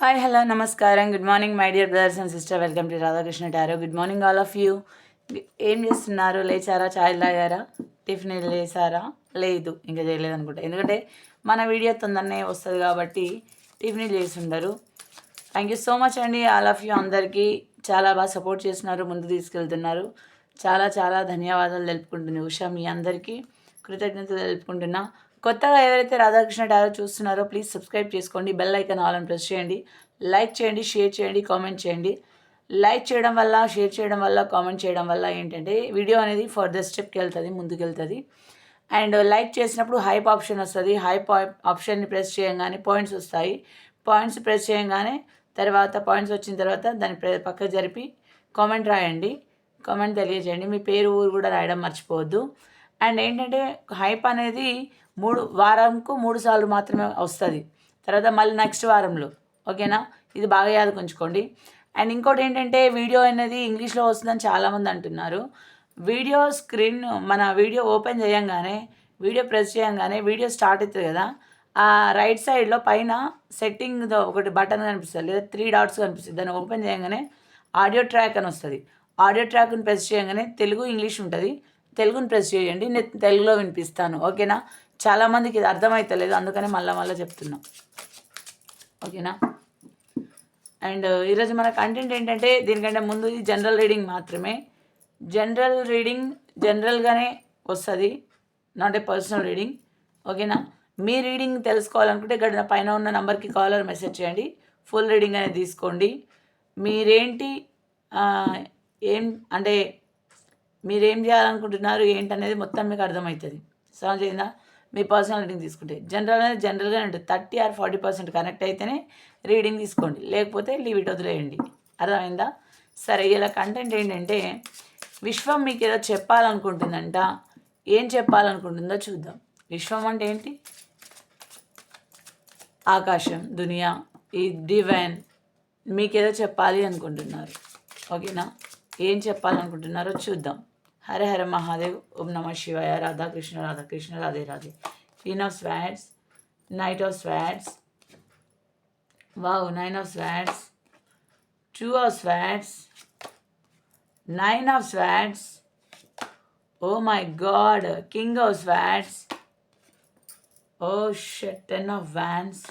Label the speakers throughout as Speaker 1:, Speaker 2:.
Speaker 1: Hi hello నమస్కారం. Good morning my dear brothers and sister welcome to Radhakrishna tarot good morning all of you ఏం చేస్తున్నారు? లేచారా? చాయ్ తాగారా? టిఫిన్ లేసారా? లేదు ఇంకా చేయలేదు అనుకుంటా. ఎందుకంటే మన వీడియో తొందరనే వస్తుంది కాబట్టి టిఫిన్ చేసి ఉండరు థ్యాంక్ యూ సో మచ్ అండి ఆల్ ఆఫ్ యూ అందరికీ. చాలా బాగా సపోర్ట్ చేస్తున్నారు ముందు తీసుకెళ్తున్నారు. చాలా చాలా ధన్యవాదాలు తెలుపుకుంటుంది ఉషా మీ అందరికీ కృతజ్ఞతలు తెలుపుకుంటున్నా. కొత్తగా ఎవరైతే రాధాకృష్ణ టారో చూస్తున్నారో ప్లీజ్ సబ్స్క్రైబ్ చేసుకోండి. బెల్ ఐకాన్ ఆల్ అని ప్రెస్ చేయండి. లైక్ చేయండి షేర్ చేయండి కామెంట్ చేయండి. లైక్ చేయడం వల్ల షేర్ చేయడం వల్ల కామెంట్ చేయడం వల్ల ఏంటంటే వీడియో అనేది ఫర్దర్ స్టెప్కి వెళ్తుంది ముందుకెళ్తుంది. అండ్ లైక్ చేసినప్పుడు హైప్ ఆప్షన్ వస్తుంది. హైప్ ఆప్షన్ని ప్రెస్ చేయగానే పాయింట్స్ వస్తాయి. పాయింట్స్ ప్రెస్ చేయగానే తర్వాత పాయింట్స్ వచ్చిన తర్వాత దాన్ని పక్క జరిపి కామెంట్ రాయండి. కామెంట్ తెలియజేయండి. మీ పేరు ఊరు కూడా రాయడం మర్చిపోవద్దు. అండ్ ఏంటంటే హైప్ అనేది మూడు వారంకు మూడు సార్లు మాత్రమే వస్తుంది. తర్వాత మళ్ళీ నెక్స్ట్ వారంలో. ఓకేనా? ఇది బాగా యాదకుంచుకోండి. అండ్ ఇంకోటి ఏంటంటే వీడియో అనేది ఇంగ్లీష్లో వస్తుందని చాలామంది అంటున్నారు. వీడియో స్క్రీన్ మన వీడియో ఓపెన్ చేయంగానే వీడియో ప్రెస్ చేయంగానే వీడియో స్టార్ట్ అవుతుంది కదా? ఆ రైట్ సైడ్లో పైన సెట్టింగ్ ఒకటి బటన్ కనిపిస్తుంది లేదా త్రీ డాట్స్ కనిపిస్తుంది. దాన్ని ఓపెన్ చేయగానే ఆడియో ట్రాక్ అని వస్తుంది. ఆడియో ట్రాక్ని ప్రెస్ చేయగానే తెలుగు ఇంగ్లీష్ ఉంటుంది. తెలుగుని ప్రెస్ చేయండి నేను తెలుగులో వినిపిస్తాను. ఓకేనా? చాలామందికి ఇది అర్థమవుతలేదు అందుకని మళ్ళీ మళ్ళీ చెప్తున్నా. ఓకేనా? అండ్ ఈరోజు మన కంటెంట్ ఏంటంటే దీనికంటే ముందు ఇది జనరల్ రీడింగ్ మాత్రమే. జనరల్ రీడింగ్ జనరల్గానే వస్తుంది నాట్ ఏ పర్సనల్ రీడింగ్ ఓకేనా? మీ రీడింగ్ తెలుసుకోవాలనుకుంటే ఇక్కడ పైన ఉన్న నెంబర్కి కాల్ ఆర్ మెసేజ్ చేయండి. ఫుల్ రీడింగ్ అనేది తీసుకోండి. మీరేంటి ఏం అంటే మీరేం చేయాలనుకుంటున్నారు ఏంటనేది మొత్తం మీకు అర్థమవుతుంది. సమజైందా మీ పర్సనల్ రీడింగ్ తీసుకుంటే. జనరల్ అనేది జనరల్గానే ఉంటుంది. Thirty or forty percent connect అయితేనే రీడింగ్ తీసుకోండి. లేకపోతే లీవ్ ఇట్ వదిలేయండి. అర్థమైందా? సరే ఇలా కంటెంట్ ఏంటంటే విశ్వం మీకు ఏదో చెప్పాలనుకుంటుందంట. ఏం చెప్పాలనుకుంటుందో చూద్దాం. విశ్వం అంటే ఏంటి? ఆకాశం దునియా ఈ డివైన్ మీకేదో చెప్పాలి అనుకుంటున్నారు. ఓకేనా? ఏం చెప్పాలనుకుంటున్నారో చూద్దాం. హర హర మహాదేవ్ ఓం నమ శివాయ Radhakrishna Radhakrishna Radhe Radhe queen of swords knight of swords wow nine of swords two of swords nine of swords oh my god king of swords oh shut ten of wands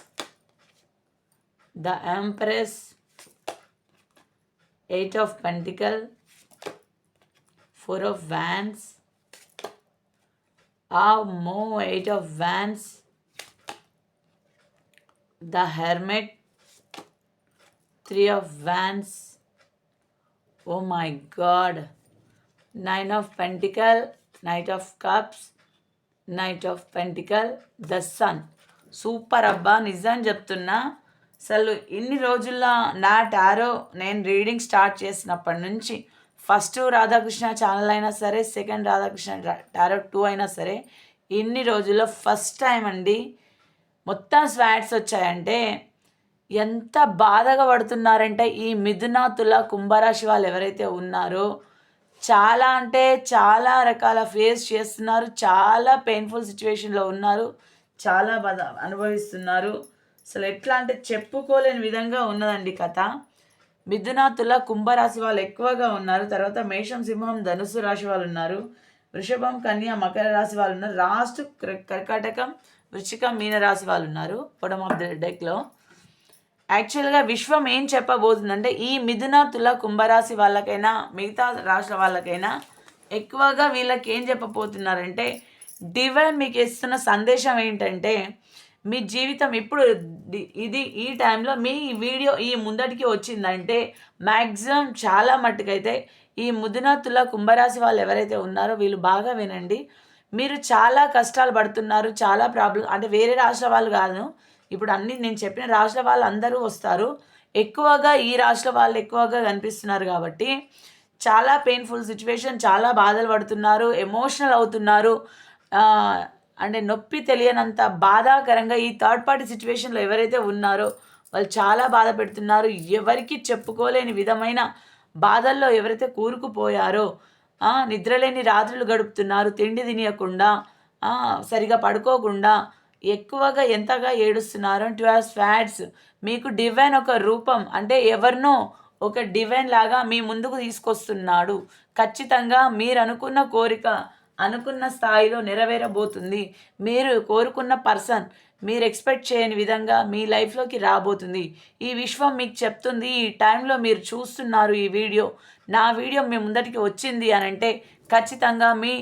Speaker 1: the empress eight of pentacle four of wands ఆ మో eight of wands the hermit three of wands oh my god nine of pentacle knight of cups knight of pentacle the sun super అబ్బా నిజం చెప్తున్నా అసలు ఇన్ని రోజుల్లో నా tarot నేను రీడింగ్ స్టార్ట్ చేసినప్పటి నుంచి ఫస్ట్ రాధాకృష్ణ ఛానల్ అయినా సరే సెకండ్ రాధాకృష్ణ టారో టూ అయినా సరే ఇన్ని రోజుల్లో ఫస్ట్ టైం అండి మొత్తం స్వాట్స్ వచ్చాయంటే ఎంత బాధగా పడుతున్నారంటే ఈ మిథున తుల కుంభరాశి వాళ్ళు ఎవరైతే ఉన్నారో చాలా అంటే చాలా రకాల ఫేస్ చేస్తున్నారు చాలా పెయిన్ఫుల్ సిచ్యువేషన్లో ఉన్నారు చాలా బాధ అనుభవిస్తున్నారు. అసలు ఎట్లా అంటే చెప్పుకోలేని విధంగా ఉన్నదండి కథ. మిథున తుల కుంభరాశి వాళ్ళు ఎక్కువగా ఉన్నారు. తర్వాత మేషం సింహం ధనుసు రాశి వాళ్ళు ఉన్నారు. వృషభం కన్య మకర రాశి వాళ్ళు ఉన్నారు. లాస్ట్ కర్కాటకం వృశ్చికం మీన రాశి వాళ్ళు ఉన్నారు. పొడమ్ ఆఫ్ ద డెక్లో యాక్చువల్గా విశ్వం ఏం చెప్పబోతుందంటే ఈ మిథున తుల కుంభరాశి వాళ్ళకైనా మిగతా రాష్ట్ర వాళ్ళకైనా ఎక్కువగా వీళ్ళకి ఏం చెప్పబోతున్నారంటే డివైన్ మీకు ఇస్తున్న సందేశం ఏంటంటే మీ జీవితం ఇప్పుడు ఇది ఈ టైంలో మీ వీడియో ఈ ముందటికి వచ్చిందంటే మ్యాక్సిమం చాలా మట్టుకైతే ఈ ముదిన తుల కుంభరాశి వాళ్ళు ఎవరైతే ఉన్నారో వీళ్ళు బాగా వినండి. మీరు చాలా కష్టాలు పడుతున్నారు చాలా ప్రాబ్లం అంటే వేరే రాష్ట్ర వాళ్ళు కాదు. ఇప్పుడు అన్ని నేను చెప్పిన రాష్ట్ర వాళ్ళు అందరూ వస్తారు. ఎక్కువగా ఈ రాష్ట్ర వాళ్ళు ఎక్కువగా కనిపిస్తున్నారు కాబట్టి చాలా పెయిన్ఫుల్ సిచ్యువేషన్ చాలా బాధలు పడుతున్నారు ఎమోషనల్ అవుతున్నారు. అంటే నొప్పి తెలియనంత బాధాకరంగా ఈ థర్డ్ పార్టీ సిచ్యువేషన్లో ఎవరైతే ఉన్నారో వాళ్ళు చాలా బాధ పెడుతున్నారు. ఎవరికి చెప్పుకోలేని విధమైన బాధల్లో ఎవరైతే కూరుకుపోయారో నిద్రలేని రాత్రులు గడుపుతున్నారు. తిండి తినియకుండా సరిగా పడుకోకుండా ఎక్కువగా ఎంతగా ఏడుస్తున్నారు ట్వెల్వ్ ఫ్యాట్స్ మీకు డివైన్ ఒక రూపం అంటే ఎవరినో ఒక డివైన్ లాగా మీ ముందుకు తీసుకొస్తున్నాడు. ఖచ్చితంగా మీరు అనుకున్న కోరిక అనుకున్న స్థాయిలో నెరవేరబోతుంది. మీరు కోరుకున్న పర్సన్ మీరు ఎక్స్పెక్ట్ చేయని విధంగా మీ లైఫ్లోకి రాబోతుంది. ఈ విశ్వం మీకు చెప్తుంది ఈ టైంలో మీరు చూస్తున్నారు ఈ వీడియో. నా వీడియో మీ ముందటికి వచ్చింది అని అంటే ఖచ్చితంగా మీ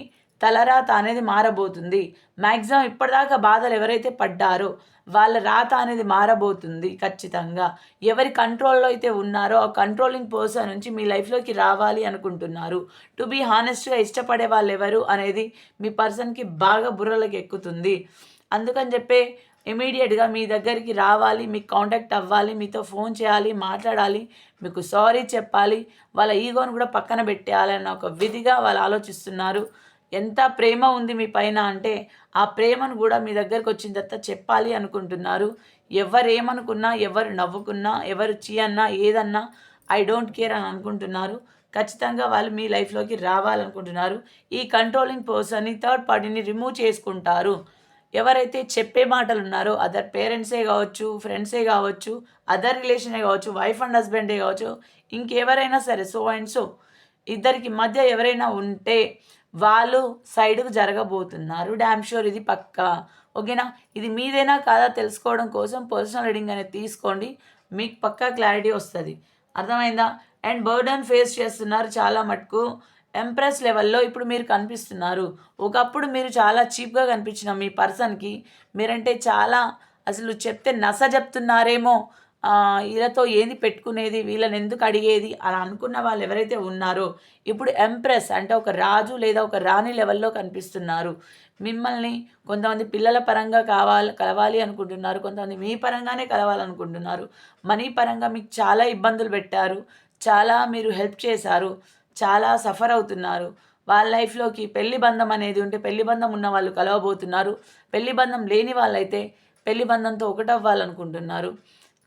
Speaker 1: తలరాత అనేది మారబోతుంది. మ్యాక్సిమం ఇప్పటిదాకా బాధలు ఎవరైతే పడ్డారో వాళ్ళ రాత అనేది మారబోతుంది ఖచ్చితంగా. ఎవరి కంట్రోల్లో అయితే ఉన్నారో ఆ కంట్రోలింగ్ పర్సన్ నుంచి మీ లైఫ్లోకి రావాలి అనుకుంటున్నారు. టు బీ హానెస్ట్గా ఇష్టపడే వాళ్ళు ఎవరు అనేది మీ పర్సన్కి బాగా బుర్రలకు ఎక్కుతుంది. అందుకని చెప్పే ఇమీడియట్గా మీ దగ్గరికి రావాలి మీకు కాంటాక్ట్ అవ్వాలి మీతో ఫోన్ చేయాలి మాట్లాడాలి మీకు సారీ చెప్పాలి వాళ్ళ ఈగోని కూడా పక్కన పెట్టేయాలి అన్న ఒక విధిగా వాళ్ళు ఆలోచిస్తున్నారు. ఎంత ప్రేమ ఉంది మీ పైన అంటే ఆ ప్రేమను కూడా మీ దగ్గరకు వచ్చిన తర్వాత చెప్పాలి అనుకుంటున్నారు. ఎవరు ఏమనుకున్నా ఎవరు నవ్వుకున్నా ఎవరు చీ అన్నా ఏదన్నా ఐ డోంట్ కేర్ అని అనుకుంటున్నారు. ఖచ్చితంగా వాళ్ళు మీ లైఫ్లోకి రావాలనుకుంటున్నారు. ఈ కంట్రోలింగ్ పర్సన్ని థర్డ్ పార్టీని రిమూవ్ చేసుకుంటారు. ఎవరైతే చెప్పే మాటలు ఉన్నారో అదర్ పేరెంట్సే కావచ్చు ఫ్రెండ్సే కావచ్చు అదర్ రిలేషనే కావచ్చు వైఫ్ అండ్ హస్బెండే కావచ్చు ఇంకెవరైనా సరే సో అండ్ సో ఇద్దరికి మధ్య ఎవరైనా ఉంటే వాళ్ళు సైడ్కు జరగబోతున్నారు. డ్యామ్ షూర్ ఇది పక్కా. ఓకేనా? ఇది మీదేనా కాదా తెలుసుకోవడం కోసం పర్సనల్ రీడింగ్ అనేది తీసుకోండి. మీకు పక్కా క్లారిటీ వస్తుంది. అర్థమైందా? అండ్ బర్డన్ ఫేస్ చేస్తున్నారు చాలా మటుకు. ఎంప్రెస్ లెవెల్లో ఇప్పుడు మీరు కనిపిస్తున్నారు. ఒకప్పుడు మీరు చాలా చీప్గా కనిపించిన మీ పర్సన్కి మీరంటే చాలా అసలు చెప్తే నస చెప్తున్నారేమో వీళ్ళతో ఏది పెట్టుకునేది? వీళ్ళని ఎందుకు అడిగేది? అలా అనుకున్న వాళ్ళు ఎవరైతే ఉన్నారో ఇప్పుడు ఎంప్రెస్ అంటే ఒక రాజు లేదా ఒక రాణి లెవెల్లో కనిపిస్తున్నారు. మిమ్మల్ని కొంతమంది పిల్లల పరంగా కావాలి కలవాలి అనుకుంటున్నారు. కొంతమంది మీ పరంగానే కలవాలనుకుంటున్నారు. మనీ పరంగా మీకు చాలా ఇబ్బందులు పెట్టారు. చాలా మీరు హెల్ప్ చేశారు. చాలా సఫర్ అవుతున్నారు. వాళ్ళ లైఫ్లోకి పెళ్ళి బంధం అనేది ఉంటే పెళ్ళి బంధం ఉన్న వాళ్ళు కలవబోతున్నారు. పెళ్ళి బంధం లేని వాళ్ళైతే పెళ్ళి బంధంతో ఒకటవ్వాలనుకుంటున్నారు.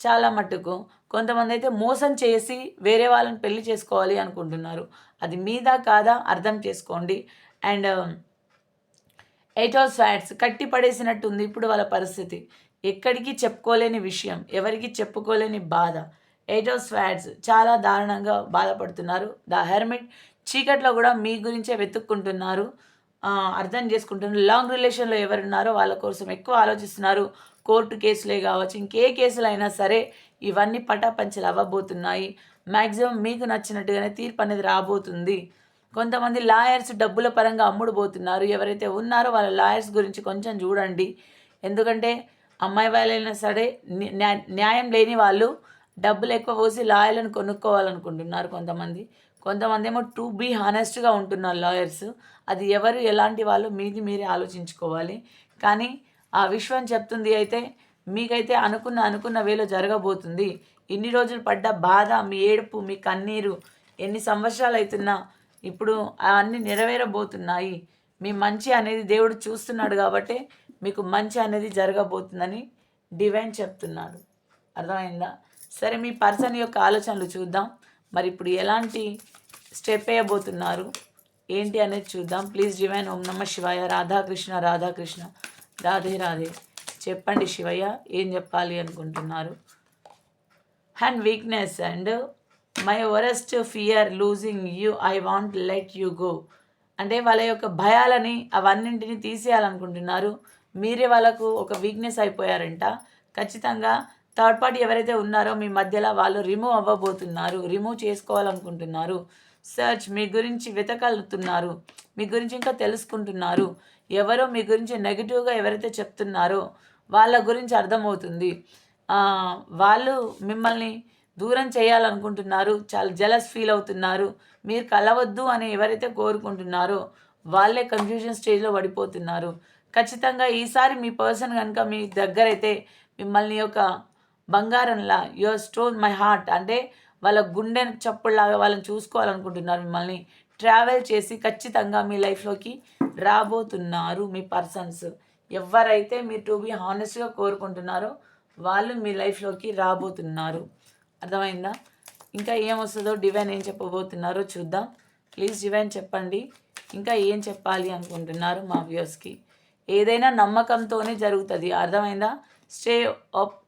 Speaker 1: చాలా మట్టుకు కొంతమంది అయితే మోసం చేసి వేరే వాళ్ళని పెళ్ళి చేసుకోవాలి అనుకుంటున్నారు. అది మీదా కాదా అర్థం చేసుకోండి. అండ్ um, ఎయిట్ హౌస్ ఫ్యాట్స్ కట్టి పడేసినట్టుంది ఇప్పుడు వాళ్ళ పరిస్థితి. ఎక్కడికి చెప్పుకోలేని విషయం ఎవరికి చెప్పుకోలేని బాధ. ఎయిట్ హౌస్ ఫ్యాట్స్ చాలా దారుణంగా బాధపడుతున్నారు. ద హెర్మిట్ చీకట్లో కూడా మీ గురించే వెతుక్కుంటున్నారు. అర్థం చేసుకుంటున్నారు. లాంగ్ రిలేషన్లో ఎవరున్నారో వాళ్ళ కోసం ఎక్కువ ఆలోచిస్తున్నారు. కోర్టు కేసులే కావచ్చు ఇంకే కేసులు అయినా సరే ఇవన్నీ పటాపంచలు అవ్వబోతున్నాయి. మ్యాక్సిమం మీకు నచ్చినట్టుగానే తీర్పు అనేది రాబోతుంది. కొంతమంది లాయర్స్ డబ్బుల పరంగా అమ్ముడుపోతున్నారు ఎవరైతే ఉన్నారో వాళ్ళ లాయర్స్ గురించి కొంచెం చూడండి. ఎందుకంటే అమ్మాయి వాళ్ళైనా సరే న్యాయం లేని వాళ్ళు డబ్బులు ఎక్కువ పోసి లాయర్లను కొనుక్కోవాలనుకుంటున్నారు కొంతమంది. కొంతమంది ఏమో టు బీ హానెస్ట్గా ఉంటున్నారు లాయర్స్. అది ఎవరు ఎలాంటి వాళ్ళు మీది మీరే ఆలోచించుకోవాలి. కానీ ఆ విశ్వం చెప్తుంది అయితే మీకైతే అనుకున్న అనుకున్న వేలో జరగబోతుంది. ఇన్ని రోజులు పడ్డ బాధ మీ ఏడుపు మీ కన్నీరు ఎన్ని సంవత్సరాలు అవుతున్నా ఇప్పుడు అవన్నీ నెరవేరబోతున్నాయి. మీ మంచి అనేది దేవుడు చూస్తున్నాడు కాబట్టి మీకు మంచి అనేది జరగబోతుందని డివైన్ చెప్తున్నాడు. అర్థమైందా? సరే మీ పర్సన్ యొక్క ఆలోచనలు చూద్దాం. మరి ఇప్పుడు ఎలాంటి స్టెప్ వేయబోతున్నారు? ఏంటి అనేది చూద్దాం. ప్లీజ్ డివైన్ ఓం నమ శివాయ. రాధాకృష్ణ రాధాకృష్ణ. రాధే రాధే. చెప్పండి శివయ్య ఏం చెప్పాలి అనుకుంటున్నారు? And weakness and my worst fear losing you I want let you go అంటే వాళ్ళ యొక్క భయాలని అవన్నింటిని తీసేయాలనుకుంటున్నారు. మీరే వాళ్ళకు ఒక వీక్నెస్ అయిపోయారంట. ఖచ్చితంగా థర్డ్ పార్టీ ఎవరైతే ఉన్నారో మీ మధ్యలో వాళ్ళు రిమూవ్ అవ్వబోతున్నారు. రిమూవ్ చేసుకోవాలనుకుంటున్నారు. సర్చ్ మీ గురించి వెతకలుతున్నారు మీ గురించి ఇంకా తెలుసుకుంటున్నారు. ఎవరో మీ గురించి నెగిటివ్గా ఎవరైతే చెప్తున్నారో వాళ్ళ గురించి అర్థమవుతుంది. వాళ్ళు మిమ్మల్ని దూరం చేయాలనుకుంటున్నారు చాలా జలస్ ఫీల్ అవుతున్నారు. మీరు కలవద్దు అని ఎవరైతే కోరుకుంటున్నారో వాళ్ళే కన్ఫ్యూజన్ స్టేజ్లో పడిపోతున్నారు. ఖచ్చితంగా ఈసారి మీ పర్సన్ కనుక మీ దగ్గర అయితే మిమ్మల్ని ఒక బంగారంలా యువర్ స్టోన్ మై హార్ట్ అంటే వాళ్ళ గుండె చప్పుడులాగా వాళ్ళని చూసుకోవాలనుకుంటున్నారు మిమ్మల్ని. ట్రావెల్ చేసి ఖచ్చితంగా మీ లైఫ్లోకి రాబోతున్నారు మీ పర్సన్స్. ఎవరైతే మీరు టు బీ హానెస్ట్గా కోరుకుంటున్నారో వాళ్ళు మీ లైఫ్లోకి రాబోతున్నారు. అర్థమైందా? ఇంకా ఏం వస్తుందో డివైన్ ఏం చెప్పబోతున్నారో చూద్దాం. ప్లీజ్ డివైన్ చెప్పండి. ఇంకా ఏం చెప్పాలి అనుకుంటున్నారు మా వ్యూస్కి ఏదైనా నమ్మకంతోనే జరుగుతుంది. అర్థమైందా? స్టే ఆప్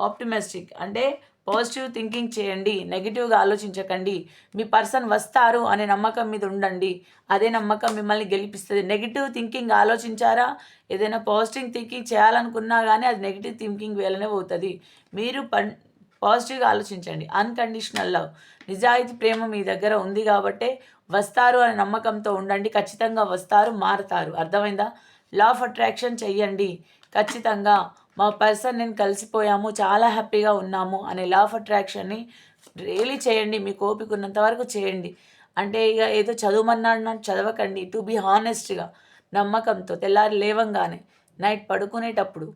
Speaker 1: ఆప్టిమిస్టిక్ అంటే పాజిటివ్ థింకింగ్ చేయండి నెగిటివ్గా ఆలోచించకండి. మీ పర్సన్ వస్తారు అనే నమ్మకం మీద ఉండండి. అదే నమ్మకం మిమ్మల్ని గెలిపిస్తుంది. నెగిటివ్ థింకింగ్ ఆలోచించారా? ఏదైనా పాజిటివ్ థింకింగ్ చేయాలనుకున్నా కానీ అది నెగిటివ్ థింకింగ్ వేలనే పోతుంది. మీరు పన్ పాజిటివ్గా ఆలోచించండి. Unconditional love. నిజాయితీ ప్రేమ మీ దగ్గర ఉంది కాబట్టే వస్తారు అనే నమ్మకంతో ఉండండి. ఖచ్చితంగా వస్తారు మారుతారు. అర్థమైందా? లా ఆఫ్ అట్రాక్షన్ చెయ్యండి. ఖచ్చితంగా మా పర్సన్ నేను కలిసిపోయాము చాలా హ్యాపీగా ఉన్నాము అనే లా ఆఫ్ అట్రాక్షన్ని రియలీ చేయండి మీకు ఓపిక ఉన్నంత వరకు చేయండి. అంటే ఇక ఏదో చదవమన్నాడు చదవకండి టు బీ హానెస్ట్గా నమ్మకంతో తెల్లారి లేవంగానే నైట్ పడుకునేటప్పుడు.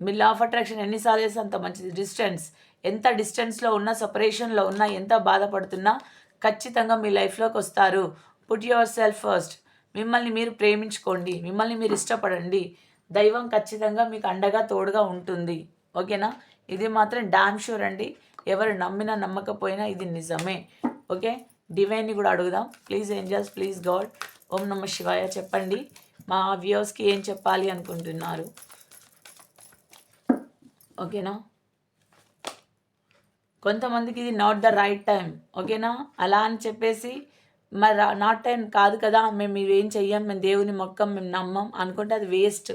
Speaker 1: మీ లా ఆఫ్ అట్రాక్షన్ ఎన్నిసార్లు చేస్తే అంత మంచిది. డిస్టెన్స్ ఎంత డిస్టెన్స్లో ఉన్నా సపరేషన్లో ఉన్నా ఎంత బాధపడుతున్నా ఖచ్చితంగా మీ లైఫ్లోకి వస్తారు. పుట్ యువర్ సెల్ఫ్ ఫస్ట్ మిమ్మల్ని మీరు ప్రేమించుకోండి. మిమ్మల్ని మీరు ఇష్టపడండి. దైవం ఖచ్చితంగా మీకు అండగా తోడుగా ఉంటుంది. ఓకేనా? ఇది మాత్రం డామ్ షూర్ అండి. ఎవరు నమ్మినా నమ్మకపోయినా ఇది నిజమే. ఓకే? డివైన్ని కూడా అడుగుదాం. Please angels please god. Om నమ శివాయ. చెప్పండి. మా వ్యూస్కి ఏం చెప్పాలి అనుకుంటున్నారు? ఓకేనా? కొంతమందికి ఇది నాట్ ద రైట్ టైం ఓకేనా? అలా అని చెప్పేసి మరి నాట్ టైం కాదు కదా మేము ఇవేం చెయ్యం మేము దేవుని మొక్కం మేము నమ్మం అనుకుంటే అది వేస్ట్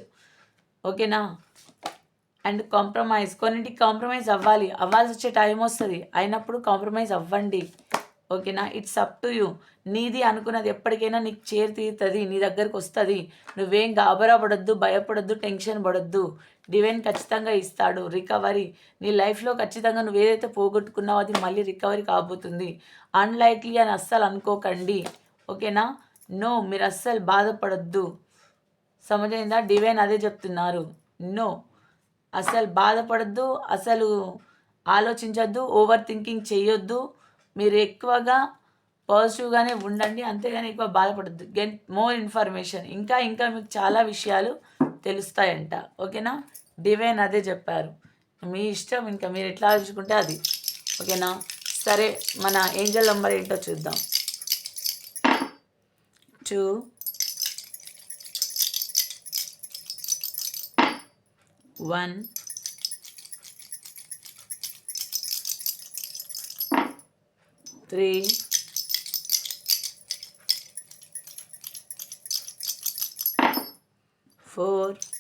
Speaker 1: ఓకేనా? అండ్ కాంప్రమైజ్ కొన్నింటికి కాంప్రమైజ్ అవ్వాలి. అవ్వాల్సి వచ్చే టైం వస్తుంది. అయినప్పుడు కాంప్రమైజ్ అవ్వండి. ఓకేనా? It's up to you. నీది అనుకున్నది ఎప్పటికైనా నీకు చేరు తీరుతుంది నీ దగ్గరకు వస్తుంది. నువ్వేం గాబరా పడొద్దు భయపడొద్దు టెన్షన్ పడొద్దు. డివైన్ ఖచ్చితంగా ఇస్తాడు. రికవరీ. నీ లైఫ్లో ఖచ్చితంగా నువ్వు ఏదైతే పోగొట్టుకున్నావో అది మళ్ళీ రికవరీ కాబోతుంది. అన్లైక్లీ అని అస్సలు అనుకోకండి. ఓకేనా? నో మీరు అస్సలు బాధపడొద్దు. సమజైందా? డివైన్ అదే చెప్తున్నారు. నో. అసలు బాధపడద్దు అసలు ఆలోచించద్దు ఓవర్ థింకింగ్ చేయొద్దు మీరు ఎక్కువగా పాజిటివ్గానే ఉండండి అంతేగాని ఎక్కువ బాధపడద్దు. Get more information. ఇంకా ఇంకా మీకు చాలా విషయాలు తెలుస్తాయంట. ఓకేనా? డివైన్ అదే చెప్పారు. మీ ఇష్టం ఇంకా మీరు ఎట్లా ఆలోచుకుంటే అది. ఓకేనా? సరే మన ఏంజల్ నెంబర్ ఏంటో చూద్దాం. Two 1 3 4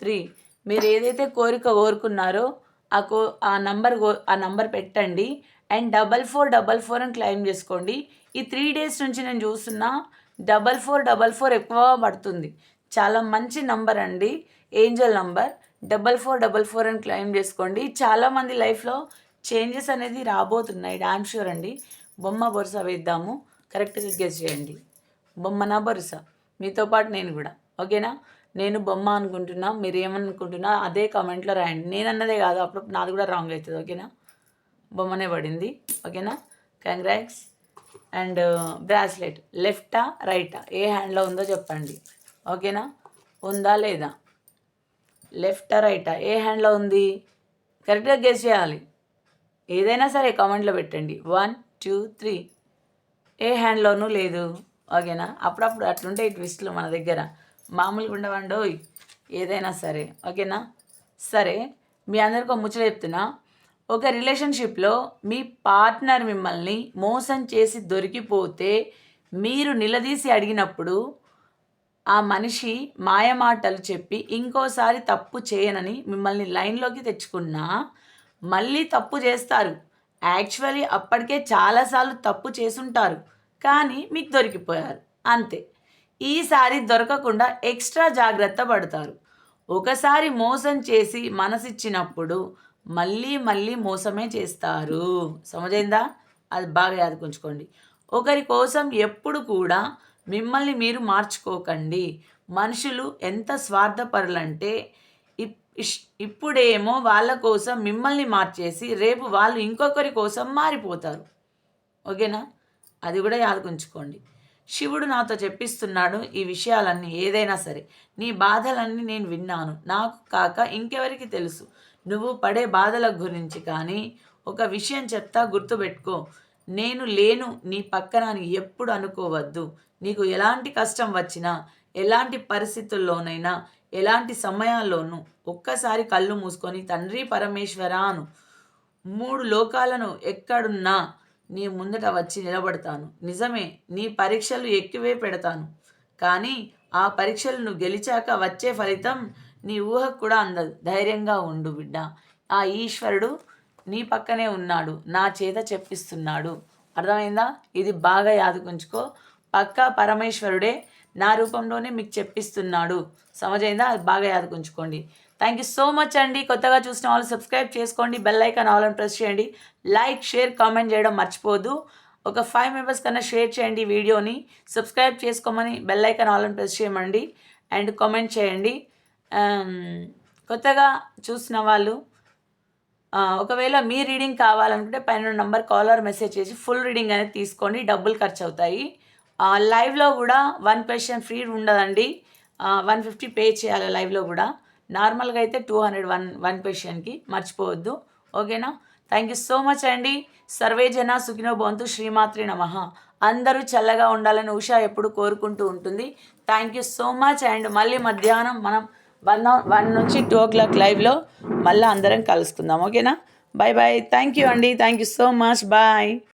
Speaker 1: three. మీరు ఏదైతే కోరిక కోరుకున్నారో ఆ కో ఆ నంబర్ ఆ నంబర్ పెట్టండి. And double four double four అని క్లెయిమ్ చేసుకోండి. ఈ త్రీ డేస్ నుంచి నేను చూస్తున్నా డబల్ ఫోర్ డబల్ ఫోర్ ఎక్కువ పడుతుంది. చాలా మంచి నంబర్ అండి. Angel number. Double four double four అని క్లెయిమ్ చేసుకోండి. చాలామంది లైఫ్లో చేంజెస్ అనేది రాబోతున్నాయి డామ్ షూర్ అండి. బొమ్మ బొరుస వేద్దాము. కరెక్ట్గా గెస్ చేయండి. బొమ్మ నా భరోసా మీతో పాటు నేను కూడా. ఓకేనా? నేను బొమ్మ అనుకుంటున్నా మీరు ఏమనుకుంటున్నా అదే కామెంట్లో రాయండి. నేను అన్నదే కాదు అప్పుడు నాది కూడా రాంగ్ అవుతుంది ఓకేనా? బొమ్మనే పడింది ఓకేనా? కంగ్రాక్స్ అండ్ బ్రాస్లెట్ లెఫ్టా రైటా ఏ హ్యాండ్లో ఉందో చెప్పండి ఓకేనా? ఉందా లేదా? లెఫ్టా రైటా ఏ హ్యాండ్లో ఉంది? కరెక్ట్గా గెస్ చేయాలి. ఏదైనా సరే కామెంట్లో పెట్టండి. వన్ టూ త్రీ ఏ హ్యాండ్లోనూ లేదు ఓకేనా? అప్పుడప్పుడు అట్లుంటే ట్విస్ట్లు మన దగ్గర. మామూలుగా ఉండవండో ఏదైనా సరే. ఓకేనా? సరే మీ అందరికీ ముచ్చట చెప్తున్నా. ఒక రిలేషన్షిప్లో మీ పార్ట్నర్ మిమ్మల్ని మోసం చేసి దొరికిపోతే మీరు నిలదీసి అడిగినప్పుడు ఆ మనిషి మాయమాటలు చెప్పి ఇంకోసారి తప్పు చేయనని మిమ్మల్ని లైన్లోకి తెచ్చుకున్నా మళ్ళీ తప్పు చేస్తారు. యాక్చువల్లీ అప్పటికే చాలాసార్లు తప్పు చేసుంటారు. కానీ మీకు దొరికిపోయారు. అంతే. ఈసారి దొరకకుండా ఎక్స్ట్రా జాగ్రత్త పడతారు. ఒకసారి మోసం చేసి మనసిచ్చినప్పుడు మళ్ళీ మళ్ళీ మోసమే చేస్తారు. సమజైందా? అది బాగా యాదకుంచుకోండి. ఒకరి కోసం ఎప్పుడు కూడా మిమ్మల్ని మీరు మార్చుకోకండి. మనుషులు ఎంత స్వార్థపరులంటే ఇప్పుడేమో వాళ్ళ కోసం మిమ్మల్ని మార్చేసి రేపు వాళ్ళు ఇంకొకరి కోసం మారిపోతారు. ఓకేనా? అది కూడా యాదకుంచుకోండి. శివుడు నాతో చెప్పిస్తున్నాడు ఈ విషయాలన్నీ ఏదైనా సరే. నీ బాధలన్నీ నేను విన్నాను. నాకు కాక ఇంకెవరికి తెలుసు? నువ్వు పడే బాధల గురించి కానీ ఒక విషయం చెప్తా గుర్తుపెట్టుకో. నేను లేను నీ పక్కన అని ఎప్పుడు అనుకోవద్దు. నీకు ఎలాంటి కష్టం వచ్చినా ఎలాంటి పరిస్థితుల్లోనైనా ఎలాంటి సమయాల్లోనూ ఒక్కసారి కళ్ళు మూసుకొని తండ్రి పరమేశ్వర అను మూడు లోకాలను ఎక్కడున్నా నీ ముందట వచ్చి నిలబడతాను. నిజమే నీ పరీక్షలు ఎక్కువే పెడతాను. కానీ ఆ పరీక్షలను గెలిచాక వచ్చే ఫలితం నీ ఊహకు కూడా అందదు. ధైర్యంగా ఉండు బిడ్డ. ఆ ఈశ్వరుడు నీ పక్కనే ఉన్నాడు. నా చేత చెప్పిస్తున్నాడు. అర్థమైందా? ఇది బాగా యాదుకుంచుకో పక్కా పరమేశ్వరుడే నా రూపంలోనే మీకు చెప్పిస్తున్నాడు. సమజైందా? అది బాగా యాదుకుంచుకోండి థ్యాంక్ యూ సో మచ్ అండి కొత్తగా చూసిన వాళ్ళు సబ్స్క్రైబ్ చేసుకోండి. బెల్ ఐకాన్ ఆల్ అని ప్రెస్ చేయండి. లైక్ షేర్ కామెంట్ చేయడం మర్చిపోదు. ఒక ఫైవ్ మెంబర్స్ కన్నా షేర్ చేయండి వీడియోని సబ్స్క్రైబ్ చేసుకోమని బెల్ ఐకాన్ ఆల్ అని ప్రెస్ చేయమండి. అండ్ కామెంట్ చేయండి. Um, కొత్తగా చూసిన వాళ్ళు ఒకవేళ మీ రీడింగ్ కావాలనుకుంటే పైన నంబర్ కాల్ ఆర్ మెసేజ్ చేసి ఫుల్ రీడింగ్ అనేది తీసుకోండి. డబ్బులు ఖర్చు అవుతాయి. లైవ్లో కూడా వన్ క్వశ్చన్ ఫ్రీ ఉండదండి. వన్ ఫిఫ్టీ పే చేయాలి లైవ్లో కూడా. నార్మల్గా అయితే టూ హండ్రెడ్ వన్ వన్ పేషెంట్కి మర్చిపోవద్దు. ఓకేనా? థ్యాంక్ యూ సో మచ్ అండి. సర్వే జన సుఖినో భవంతు శ్రీమాత్రి నమ. అందరూ చల్లగా ఉండాలని ఉషా ఎప్పుడు కోరుకుంటూ ఉంటుంది. Thank you so much and మళ్ళీ మధ్యాహ్నం మనం వన్ వన్ నుంచి టూ ఓ క్లాక్ లైవ్లో మళ్ళీ అందరం కలుసుకుందాం. ఓకేనా? బాయ్ బాయ్ థ్యాంక్ యూ అండి. Thank you so much bye